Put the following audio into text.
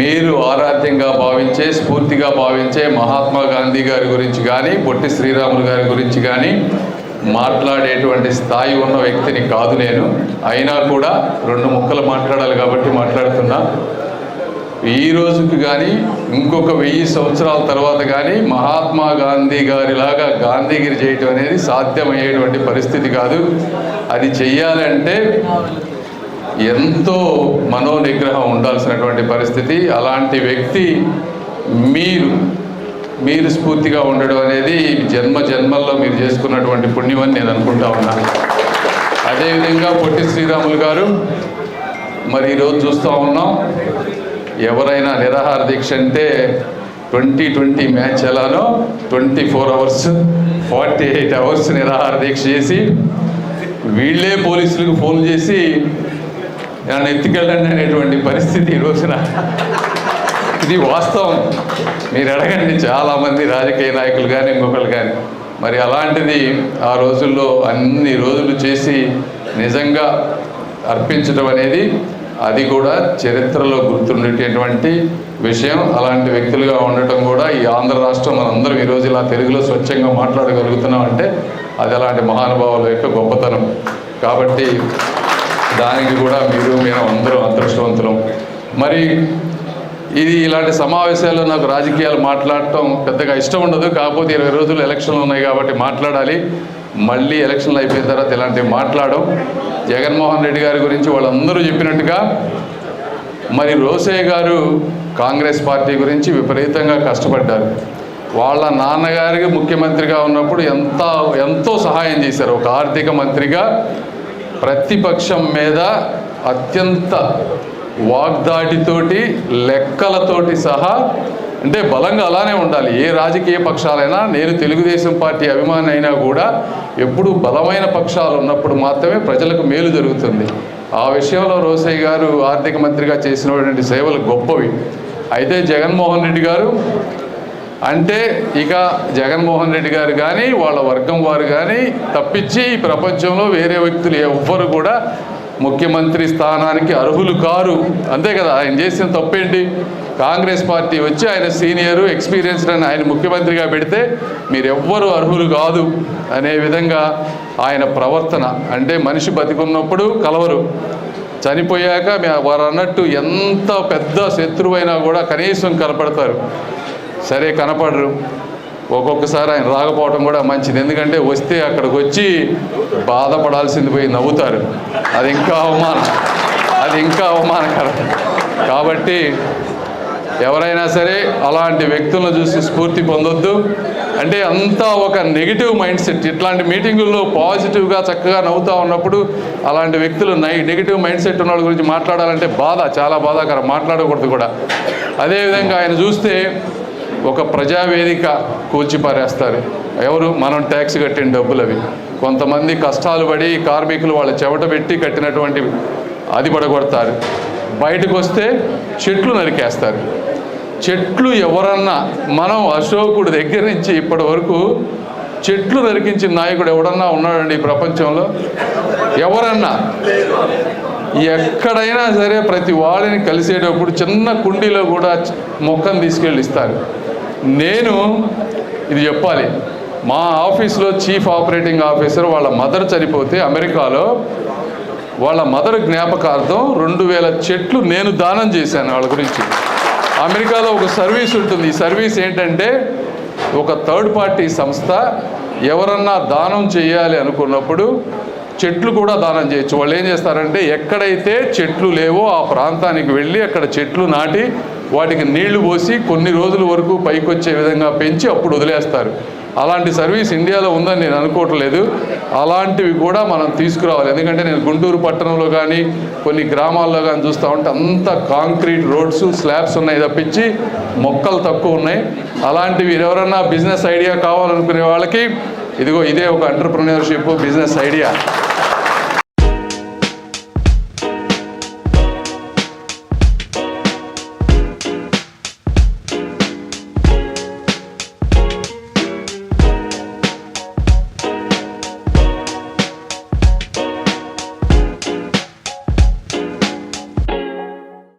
మీరు ఆరాధ్యంగా భావించే స్ఫూర్తిగా భావించే మహాత్మా గాంధీ గారి గురించి కానీ పొట్టి శ్రీరాములు గారి గురించి కానీ మాట్లాడేటువంటి స్థాయి ఉన్న వ్యక్తిని కాదు నేను. అయినా కూడా రెండు ముక్కలు మాట్లాడాలి కాబట్టి మాట్లాడుతున్నా. ఈ రోజుకి కానీ ఇంకొక వెయ్యి సంవత్సరాల తర్వాత కానీ మహాత్మా గాంధీ గారిలాగా గాంధీగిరి చేయటం అనేది సాధ్యమయ్యేటువంటి పరిస్థితి కాదు. అది చెయ్యాలంటే ఎంతో మనోనిగ్రహం ఉండాల్సినటువంటి పరిస్థితి. అలాంటి వ్యక్తి మీరు మీరు స్ఫూర్తిగా ఉండడం అనేది జన్మ జన్మల్లో మీరు చేసుకున్నటువంటి పుణ్యం అని నేను అనుకుంటా ఉన్నాను అదేవిధంగా పొట్టి శ్రీరాములు గారు మరి ఈరోజు చూస్తూ ఉన్నాం. ఎవరైనా నిరాహార దీక్ష అంటే ట్వంటీ ట్వంటీ మ్యాచ్ ఎలానో twenty four hours forty eight hours నిరాహార దీక్ష చేసి వీళ్ళే పోలీసులకు ఫోన్ చేసి నన్ను ఎత్తుకెళ్ళండి అనేటువంటి పరిస్థితి ఈ రోజున. ఇది వాస్తవం. మీరు అడగండి చాలామంది రాజకీయ నాయకులు కానీ ఇంకొకరు కానీ. మరి అలాంటిది ఆ రోజుల్లో అన్ని రోజులు చేసి నిజంగా అర్పించడం అనేది అది కూడా చరిత్రలో గుర్తుండేటటువంటి విషయం. అలాంటి వ్యక్తులుగా ఉండటం కూడా ఈ ఆంధ్ర రాష్ట్రం మనందరం ఈరోజు ఇలా తెలుగులో స్వచ్ఛంగా మాట్లాడగలుగుతున్నాం అంటే అది అలాంటి మహానుభావుల యొక్క గొప్పతనం. కాబట్టి దానికి కూడా మీరు మేము అందరం అదృష్టవంతులం. మరి ఇది ఇలాంటి సమావేశాల్లో నాకు రాజకీయాలు మాట్లాడటం పెద్దగా ఇష్టం ఉండదు. కాకపోతే ఇరవై రోజులు ఎలక్షన్లు ఉన్నాయి కాబట్టి మాట్లాడాలి. మళ్ళీ ఎలక్షన్లు అయిపోయిన తర్వాత ఇలాంటివి మాట్లాడడం. జగన్మోహన్ రెడ్డి గారి గురించి వాళ్ళందరూ చెప్పినట్టుగా మరి రోసయ్య గారు కాంగ్రెస్ పార్టీ గురించి విపరీతంగా కష్టపడ్డారు. వాళ్ళ నాన్నగారికి ముఖ్యమంత్రిగా ఉన్నప్పుడు ఎంత ఎంతో సహాయం చేశారు. ఒక ఆర్థిక మంత్రిగా ప్రతిపక్షం మీద అత్యంత వాగ్దాటితోటి లెక్కలతోటి సహా అంటే బలంగా అలానే ఉండాలి. ఏ రాజకీయ పక్షాలైనా నేను తెలుగుదేశం పార్టీ అభిమాని అయినా కూడా ఎప్పుడు బలమైన పక్షాలు ఉన్నప్పుడు మాత్రమే ప్రజలకు మేలు జరుగుతుంది. ఆ విషయంలో రోసయ్య గారు ఆర్థిక మంత్రిగా చేసినటువంటి సేవలు గొప్పవి. అయితే జగన్మోహన్ రెడ్డి గారు అంటే ఇక జగన్మోహన్ రెడ్డి గారు కానీ వాళ్ళ వర్గం వారు కానీ తప్పించి ఈ ప్రపంచంలో వేరే వ్యక్తులు ఎవ్వరు కూడా ముఖ్యమంత్రి స్థానానికి అర్హులు కారు. అంతే కదా ఆయన చేసిన తప్పేంటి? కాంగ్రెస్ పార్టీ వచ్చి ఆయన సీనియరు ఎక్స్పీరియన్స్డ్ అని ఆయన ముఖ్యమంత్రిగా పెడితే మీరెవ్వరు అర్హులు కాదు అనే విధంగా ఆయన ప్రవర్తన. అంటే మనిషి బతికున్నప్పుడు కలవరు. చనిపోయాక వారు అన్నట్టు ఎంత పెద్ద శత్రువైనా కూడా కనీసం కనపడతారు. సరే కనపడరు. ఒక్కొక్కసారి ఆయన రాకపోవడం కూడా మంచిది. ఎందుకంటే వస్తే అక్కడికి వచ్చి బాధపడాల్సింది పోయి నవ్వుతారు. అది ఇంకా అవమానం. అది ఇంకా అవమానకరం. కాబట్టి ఎవరైనా సరే అలాంటి వ్యక్తులను చూసి స్ఫూర్తి పొందొద్దు. అంటే అంతా ఒక నెగిటివ్ మైండ్ సెట్ ఇట్లాంటి మీటింగుల్లో పాజిటివ్గా చక్కగా నవ్వుతూ ఉన్నప్పుడు అలాంటి వ్యక్తులు నై నెగిటివ్ మైండ్ సెట్ ఉన్న గురించి మాట్లాడాలంటే బాధ చాలా బాధాకరం. మాట్లాడకూడదు కూడా. అదేవిధంగా ఆయన చూస్తే ఒక ప్రజావేదిక కూల్చిపారేస్తారు. ఎవరు? మనం ట్యాక్స్ కట్టిన డబ్బులు అవి. కొంతమంది కష్టాలు పడి కార్మికులు వాళ్ళ చెవట పెట్టి కట్టినటువంటి అది పడగొడతారు. బయటకు వస్తే చెట్లు నరికేస్తారు. చెట్లు ఎవరన్నా మనం అశోకుడి దగ్గర నుంచి ఇప్పటి వరకు చెట్లు నరికించిన నాయకుడు ఎవడన్నా ఉన్నాడండి ఈ ప్రపంచంలో? ఎవరన్నా? ఎక్కడైనా సరే ప్రతి వాళ్ళని కలిసేటప్పుడు చిన్న కుండీలో కూడా మొక్కను తీసుకెళ్ళి ఇస్తారు. నేను ఇది చెప్పాలి. మా ఆఫీస్లో చీఫ్ ఆపరేటింగ్ ఆఫీసర్ వాళ్ళ మదర్ చనిపోతే అమెరికాలో వాళ్ళ మదర్ జ్ఞాపకార్థం రెండు వేల చెట్లు నేను దానం చేశాను వాళ్ళ గురించి. అమెరికాలో ఒక సర్వీస్ ఉంటుంది. ఈ సర్వీస్ ఏంటంటే ఒక థర్డ్ పార్టీ సంస్థ ఎవరన్నా దానం చేయాలి అనుకున్నప్పుడు చెట్లు కూడా దానం చేయొచ్చు. వాళ్ళు ఏం చేస్తారంటే ఎక్కడైతే చెట్లు లేవో ఆ ప్రాంతానికి వెళ్ళి అక్కడ చెట్లు నాటి వాటికి నీళ్ళు పోసి కొన్ని రోజుల వరకు పైకొచ్చే విధంగా పెంచి అప్పుడు వదిలేస్తారు. అలాంటి సర్వీస్ ఇండియాలో ఉందని నేను అనుకోవట్లేదు. అలాంటివి కూడా మనం తీసుకురావాలి. ఎందుకంటే నేను గుంటూరు పట్టణంలో కానీ కొన్ని గ్రామాల్లో కానీ చూస్తూ ఉంటే అంత కాంక్రీట్ రోడ్స్ స్లాబ్స్ ఉన్నాయి తప్పించి మొక్కలు తక్కువ ఉన్నాయి. అలాంటివి ఎవరన్నా బిజినెస్ ఐడియా కావాలనుకునే వాళ్ళకి ఇదిగో ఇదే ఒక ఎంటర్ప్రినర్షిప్ బిజినెస్ ఐడియా